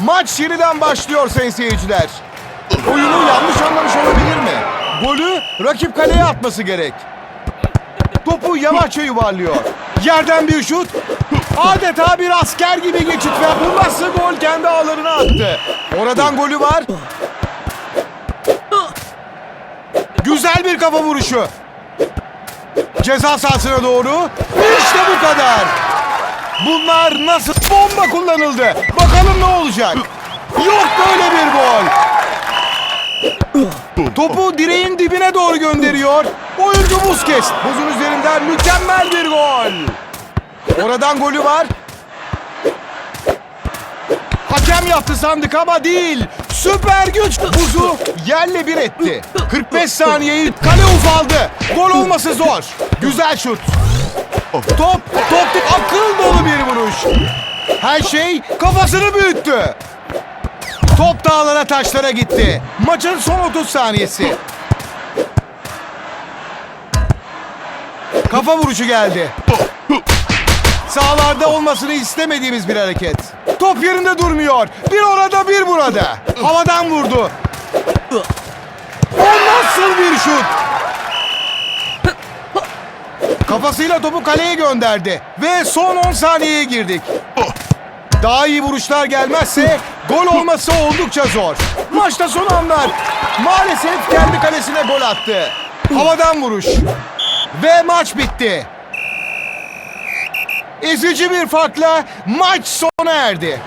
Maç yeniden başlıyor sayın seyirciler. Oyunu yanlış anlamış olabilir mi? Golü rakip kaleye atması gerek. Topu yavaşça yuvarlıyor. Yerden bir şut. Adeta bir asker gibi geçit ve bu nasıl gol kendi ağlarına attı. Oradan golü var. Güzel bir kafa vuruşu. Ceza sahasına doğru. İşte bu kadar. Bunlar nasıl bomba kullanıldı? Bakalım ne olacak? Yok böyle bir gol. Topu direğin dibine doğru gönderiyor. Oyuncu Busquets. Buzun üzerinden mükemmel bir gol. Oradan golü var. Hakem yaptı sandık ama değil. Süper güç buzu yerle bir etti. 45 saniyeyi kale ufaldı. Gol olması zor. Güzel şut. Top, top tip akıl dolu bir vuruş. Her şey kafasını büyüttü. Top dağlara taşlara gitti. Maçın son 30 saniyesi. Kafa vuruşu geldi. Sahalarda olmasını istemediğimiz bir hareket. Top yerinde durmuyor. Bir orada bir burada. Havadan vurdu. O nasıl bir şut? Kafasıyla topu kaleye gönderdi. Ve son 10 saniyeye girdik. Daha iyi vuruşlar gelmezse gol olması oldukça zor. Maçta son anlar. Maalesef kendi kalesine gol attı. Havadan vuruş. Ve maç bitti. Ezici bir farkla maç sona erdi.